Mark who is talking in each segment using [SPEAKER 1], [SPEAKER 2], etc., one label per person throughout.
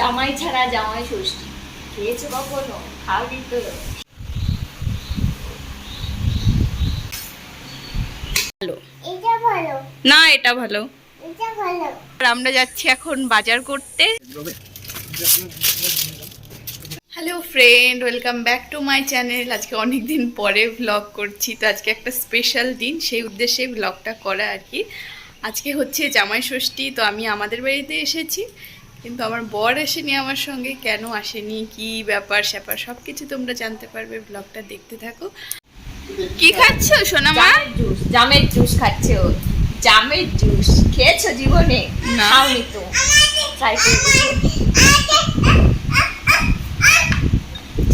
[SPEAKER 1] জামাই ছাড়া জামাই ষষ্ঠী। খেয়েছো কখনো? খাওনি তো?
[SPEAKER 2] না এটা ভালো। আমরা যাচ্ছি এখন বাজার করতে। Hello friend welcome back to my channel আজকে অনেক দিন পরে ভ্লগ করছি তো আজকে একটা স্পেশাল দিন সেই উদ্দেশ্যে ভ্লগটা করা আর কি। আজকে হচ্ছে জামাই ষষ্ঠী তো আমি আমাদের বাড়িতে এসেছি। কিন্তু আমার বর আসেনি আমার সঙ্গে কেন আসেনি কি ব্যাপার স্যাপার সব কিছু তোমরা জানতে পারবে ব্লগটা দেখতে থাকো। কি খাচ্ছ সোনা
[SPEAKER 1] মা জুস জামের জুস খাচ্ছে ও। জামের জুস খেয়েছো জীবনে। খাওনি তো। ট্রাই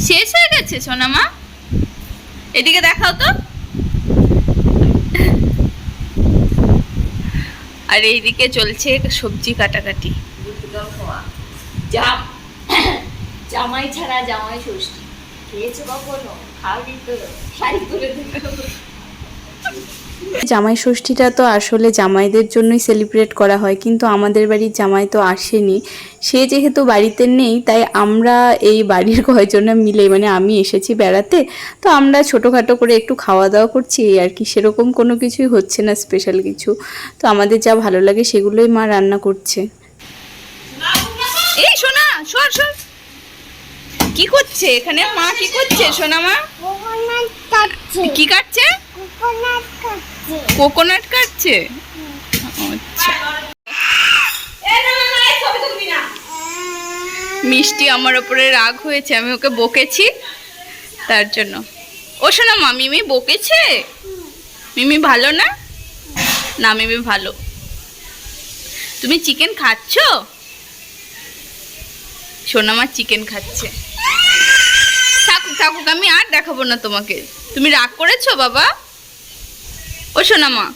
[SPEAKER 2] শেষ হয়ে গেছে সোনা মা এদিকে দেখাও তো। আর এইদিকে চলছে সবজি কাটাকাটি।
[SPEAKER 1] জাম, জামাই ছাড়া জামাই ষষ্ঠী। খেয়েছো কখনো? খাওনি তো। শাড়ি তুলে
[SPEAKER 3] জামাই ষষ্ঠীটা তো আসলে জামাইদের জন্যই সেলিব্রেট করা হয়, কিন্তু আমাদের বাড়ির জামাই তো আসেনি। সে যেহেতু বাড়িতে নেই, তাই আমরা এই বাড়ির কয়জনে মিলে মানে আমি এসেছি বেড়াতে, তো আমরা ছোটোখাটো করে একটু খাওয়া দাওয়া করছি, এই আর কি। সেরকম কোনো কিছুই হচ্ছে না স্পেশাল কিছু। তো আমাদের যা ভালো লাগে সেগুলোই মা রান্না করছে।
[SPEAKER 2] এই সোনা সর সর কি করছে এখানে? মা কি করছে সোনা মা? কি কাটছে?
[SPEAKER 4] কোকোনাট কাটছে।
[SPEAKER 2] কোকোনাট কাটছে? আচ্ছা। মিষ্টি আমার ওপরে রাগ হয়েছে আমি ওকে বকেছি তার জন্য। ও শোনা মা মিমি বকেছে? মিমি ভালো না? না মিমি ভালো। তুমি চিকেন খাচ্ছ? সোনামা চিকেন খাচ্ছে। থাকুক থাকুক, আমি আর দেখাবো না তোমাকে। তুমি রাগ করেছ, বাবা? ও সোনামা।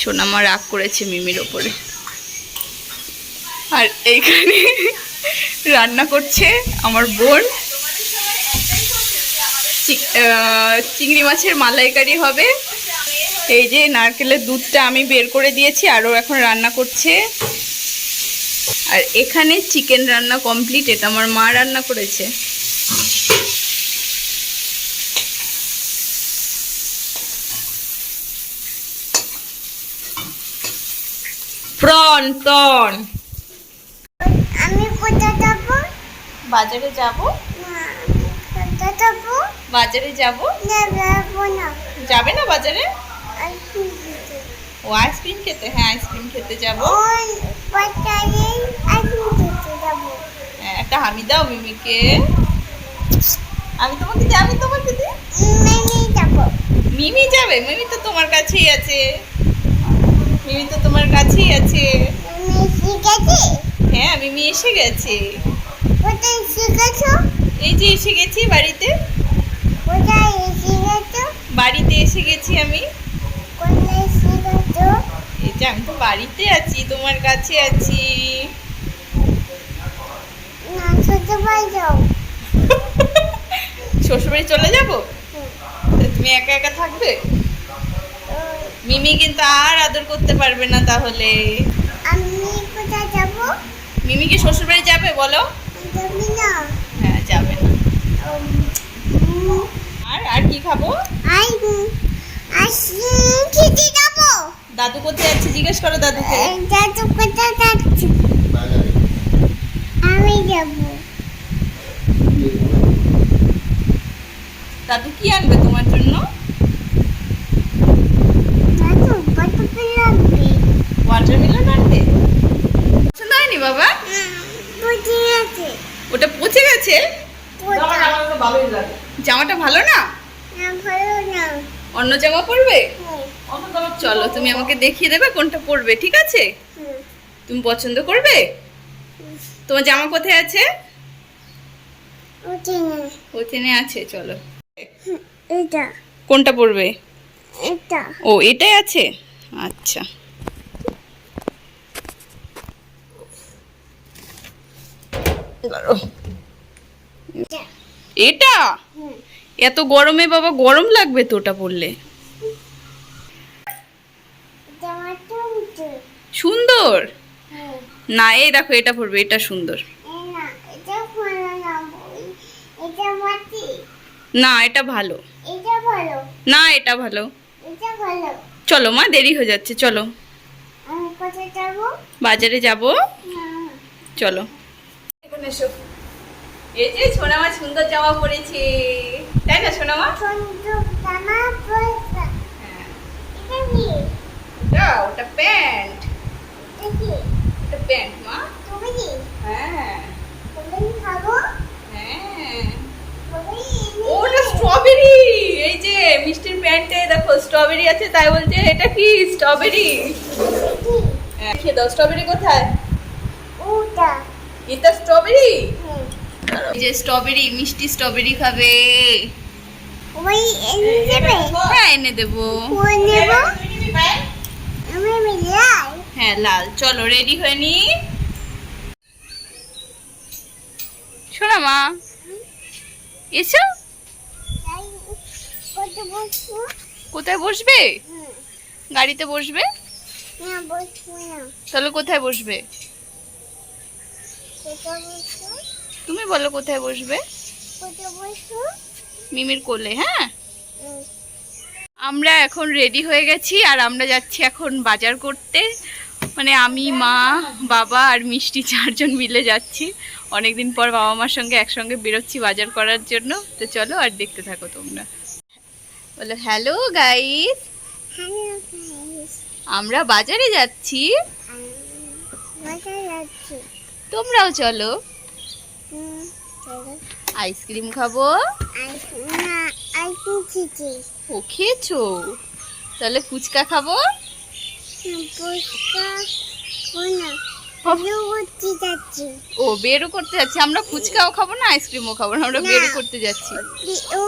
[SPEAKER 2] সোনামা রাগ করেছে মিমির ওপরে। আর এইখানে রান্না করছে আমার বোন। চিংড়ি মাছের মালাইকারি হবে। এই যে নারকেলের দুধটা আমি বের করে দিয়েছি আরও এখন রান্না করছে। আর এখানে চিকেন রান্না কমপ্লিট এটা আমার মা রান্না করেছে। Prawn prawn.
[SPEAKER 4] আমি কোথায় যাব?
[SPEAKER 2] বাজারে যাব?
[SPEAKER 4] কোথায় যাব?
[SPEAKER 2] বাজারে যাব?
[SPEAKER 4] না যাব না।
[SPEAKER 2] যাবে না বাজারে? ও আইসক্রিম খেতে হ্যাঁ আইসক্রিম খেতে যাব। হ্যাঁ, একটা হামি দাও মিমিকে। আমি তোমাকে দিই আমি তোমাকে দিই মিমি যাবে। মিমি তো তোমার কাছেই আছে। মিমি তো তোমার কাছেই আছে। হ্যাঁ মিমি এসে গেছে। এই যে এসে গেছি বাড়িতে
[SPEAKER 4] কোথায় শিখেছো
[SPEAKER 2] বাড়িতে এসে গেছি আমি
[SPEAKER 4] কোথায় শিখেছো
[SPEAKER 2] এই যে আমি তো বাড়িতে আছি তোমার কাছে আছি। শ্বশুরবাড়ি চলে যাব? তুমি একা একা থাকবে? মিমি কিন্তু আর আদর করতে পারবে না তাহলে।
[SPEAKER 4] আমি কোথায় যাব
[SPEAKER 2] মিমি কি শ্বশুরবাড়ি যাবে বলো?
[SPEAKER 4] যাবি না
[SPEAKER 2] হ্যাঁ যাবে না। আর আর কি খাব?
[SPEAKER 4] আই আসি খেতে যাব
[SPEAKER 2] দাদু কোথায় আছে জিজ্ঞেস করো দাদুকে।
[SPEAKER 4] দাদু কোথায় যাচ্ছে? আমি যাব।
[SPEAKER 2] দাদু কি আনবে তোমার জন্য? ওয়াটারমেলন আনবে। পছন্দ হয়নি বাবা?
[SPEAKER 4] বুঝে আছে
[SPEAKER 2] ওটা পচে গেছে? জামাটা ভালো না
[SPEAKER 4] ভালো না।
[SPEAKER 2] অন্য জামা পরবে?
[SPEAKER 4] হুম,
[SPEAKER 2] চলো, তুমি আমাকে দেখিয়ে দেবে কোনটা পরবে, ঠিক আছে? তুমি পছন্দ করবে? তোমার জামা কোথায় আছে? ওখানে আছে, চলো।
[SPEAKER 4] এটা
[SPEAKER 2] কোনটা পরবে?
[SPEAKER 4] এটা
[SPEAKER 2] ও, এটাই আছে? আচ্ছা।
[SPEAKER 4] এটা?
[SPEAKER 2] এত গরমে বাবা গরম লাগবে তো ওটা পরলে
[SPEAKER 4] জামাটা উঠে
[SPEAKER 2] সুন্দর? না এই দেখো এটা পড়বে এটা সুন্দর।
[SPEAKER 4] না এটা ভালো না এটা
[SPEAKER 2] ভালো। চলো মা দেরি হয়ে যাচ্ছে চলো। বাজারে যাব। চলো। এখন এসো। এই যে সোনামা সুন্দর জামা পরেছে। তাই না সোনামা
[SPEAKER 4] সুন্দর জামা পরছে।
[SPEAKER 2] হ্যাঁ। ওটা প্যান্ট। প্যান্ট মা?
[SPEAKER 4] তুমি কি
[SPEAKER 2] হ্যাঁ।
[SPEAKER 4] তুমি খাব?
[SPEAKER 2] হ্যাঁ। ওটা স্ট্রবেরি এই যে মিষ্টির প্যান্টে দেখো স্ট্রবেরি আছে তাই বলছে এটা কি স্ট্রবেরি হ্যাঁ খেয়ে দাও স্ট্রবেরি কোথায়?
[SPEAKER 4] ওটা।
[SPEAKER 2] এটা স্ট্রবেরি এই যে স্ট্রবেরি মিষ্টি স্ট্রবেরি খাবে।
[SPEAKER 4] ওই এনে দেবে?
[SPEAKER 2] হ্যাঁ এনে দেবো।
[SPEAKER 4] কোন নেব আমি মিলাই
[SPEAKER 2] হ্যাঁ লাল। চলো রেডি হয়ে নি। শোনা মা, এসো। কোথায় বসবে? গাড়িতে বসবে? তাহলে কোথায় বসবে? তুমি বলো কোথায় বসবে? মিমির কোলে হ্যাঁ? আমরা এখন রেডি হয়ে গেছি আর আমরা যাচ্ছি এখন বাজার করতে। মানে আমি মা বাবা আর মিষ্টি চারজন মিলে যাচ্ছি। অনেকদিন পর বাবা মার সঙ্গে একসঙ্গে বেরোচ্ছি বাজার করার জন্য। তো চলো আর দেখতে থাকো তোমরা। বলো হ্যালো গাইস আমরা বাজারে যাচ্ছি। তোমরাও চলো। আইসক্রিম খাব। ও খেয়েছো? তাহলে ফুচকা খাব
[SPEAKER 4] পুষ্কা কোনা হলু করতে যাচ্ছি
[SPEAKER 2] ও বেরও করতে যাচ্ছি। আমরা ফুচকাও খাব না আইসক্রিমও খাব না আমরা
[SPEAKER 4] না।
[SPEAKER 2] করতে যাচ্ছি।
[SPEAKER 4] ও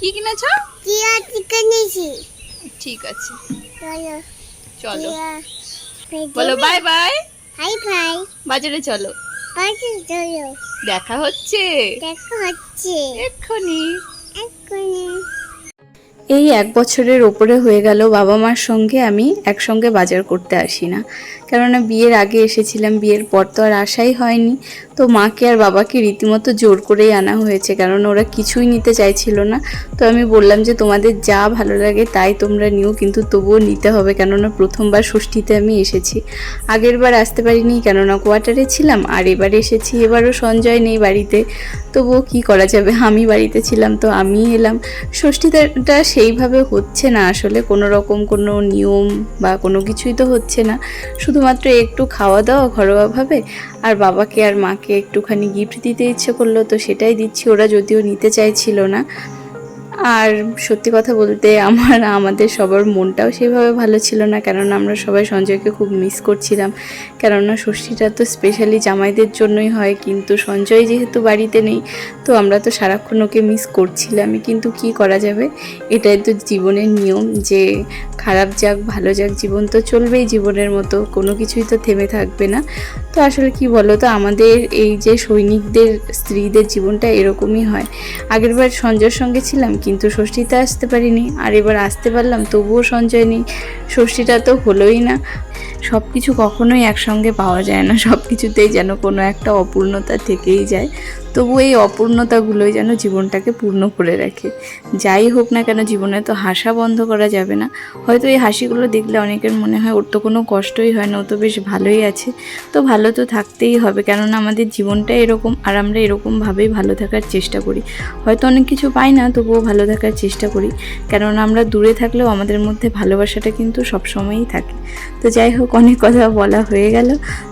[SPEAKER 4] কি কিনেছি?
[SPEAKER 2] ঠিক আছে।
[SPEAKER 4] চলো।
[SPEAKER 2] বলো বাই বাই
[SPEAKER 4] হাই ভাই
[SPEAKER 2] বাজারে চলো
[SPEAKER 4] পাশে চলো।
[SPEAKER 2] দেখা হচ্ছে।
[SPEAKER 4] দেখা হচ্ছে।
[SPEAKER 2] এক্ষুনি।
[SPEAKER 4] এক্ষুনি।
[SPEAKER 3] এই এক বছরের ওপরে হয়ে গেল বাবা মার সঙ্গে আমি একসঙ্গে বাজার করতে আসি না। কেননা বিয়ের আগে এসেছিলাম, বিয়ের পর তো আর আসাই হয়নি। তো মাকে আর বাবাকে রীতিমতো জোর করেই আনা হয়েছে, কারণ ওরা কিছুই নিতে চাইছিল না। তো আমি বললাম যে, তোমাদের যা ভালো লাগে তাই তোমরা নিও, কিন্তু তবুও নিতে হবে, কেননা প্রথমবার ষষ্ঠীতে আমি এসেছি। আগের বার আসতে পারিনি, কেননা কোয়ার্টারে ছিলাম, আর এবার এসেছি, এবারও সঞ্জয় নেই বাড়িতে। তবুও কি করা যাবে? আমি বাড়িতে ছিলাম, তো আমি এলাম। ষষ্ঠীটা সেইভাবে হচ্ছে না আসলে। কোনো রকম কোনো নিয়ম বা কোনো কিছুই তো হচ্ছে না। শুধুমাত্র একটু খাওয়া দাওয়া ঘরোয়াভাবে আর বাবাকে আর মাকে একটুখানি গিফট দিতে ইচ্ছে করল তো সেটাই দিচ্ছি। ওরা যদিও নিতে চাইছিল না আর সত্যি কথা বলতে আমার, আমাদের সবার মনটাও সেভাবে ভালো ছিল না, কেননা আমরা সবাই সঞ্জয়কে খুব মিস করছিলাম। কেননা ষষ্ঠীটা তো স্পেশালি জামাইদের জন্যই হয়, কিন্তু সঞ্জয় যেহেতু বাড়িতে নেই, তো আমরা তো সারাক্ষণ ওকে মিস করছিলামই। কিন্তু কি করা যাবে? এটাই তো জীবনের নিয়ম যে খারাপ যাক, ভালো যাক, জীবন তো চলবেই জীবনের মতো, কোনো কিছুই তো থেমে থাকবে না। তো আসলে কি বলো তো আমাদের এই যে সৈনিকদের, স্ত্রীদের জীবনটা এরকমই হয়। আগেরবার সঞ্জয়ের সঙ্গে ছিলাম কিন্তু ষষ্ঠীতে আসতে পারিনি। আর এবার আসতে পারলাম তবুও সঞ্চয় নেই। ষষ্ঠীটা তো হলোই না। সব কিছু কখনোই একসঙ্গে পাওয়া যায় না। সব কিছুতেই যেন কোনো একটা অপূর্ণতা থেকেই যায়। তবু এই অপূর্ণতাগুলোই যেন জীবনটাকে পূর্ণ করে রাখে। যাই হোক না কেন, জীবনে তো হাসা বন্ধ করা যাবে না। হয়তো এই হাসিগুলো দেখলে অনেকের মনে হয়, ওর তো কোনো কষ্টই হয় না, ও তো বেশ ভালোই আছে। তো ভালো তো থাকতেই হবে, কেননা আমাদের জীবনটা এরকম আর আমরা এরকমভাবেই ভালো থাকার চেষ্টা করি। হয়তো অনেক কিছু পাই না, তবুও ভালো থাকার চেষ্টা করি। কেননা আমরা দূরে থাকলেও আমাদের মধ্যে ভালোবাসাটা কিন্তু সবসময়ই থাকে। তো যাই হোক অনেক কথা বলা হয়ে গেল।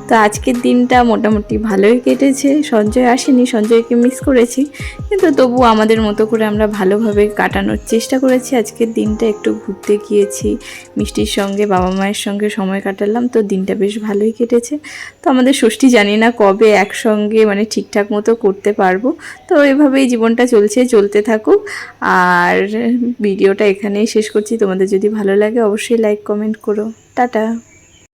[SPEAKER 3] তো আজকের দিনটা মোটামুটি ভালোই কেটেছে। সঞ্জয় আসেনি, সঞ্জয়কে মিস করেছি। কিন্তু তবু আমাদের মতো করে আমরা ভালোভাবে কাটানোর চেষ্টা করেছি। আজকের দিনটা একটু ঘুরতে গিয়েছি, মিষ্টির সঙ্গে, বাবা মায়ের সঙ্গে সময় কাটালাম। তো দিনটা বেশ ভালোই কেটেছে। তো আমাদের ষষ্ঠী জানি না কবে একসঙ্গে মানে ঠিকঠাক মতো করতে পারব। তো এভাবেই জীবনটা চলছে, চলতে থাকুক। আর ভিডিওটা এখানেই শেষ করছি। তোমাদের যদি ভালো লাগে অবশ্যই লাইক কমেন্ট করো। টাটা।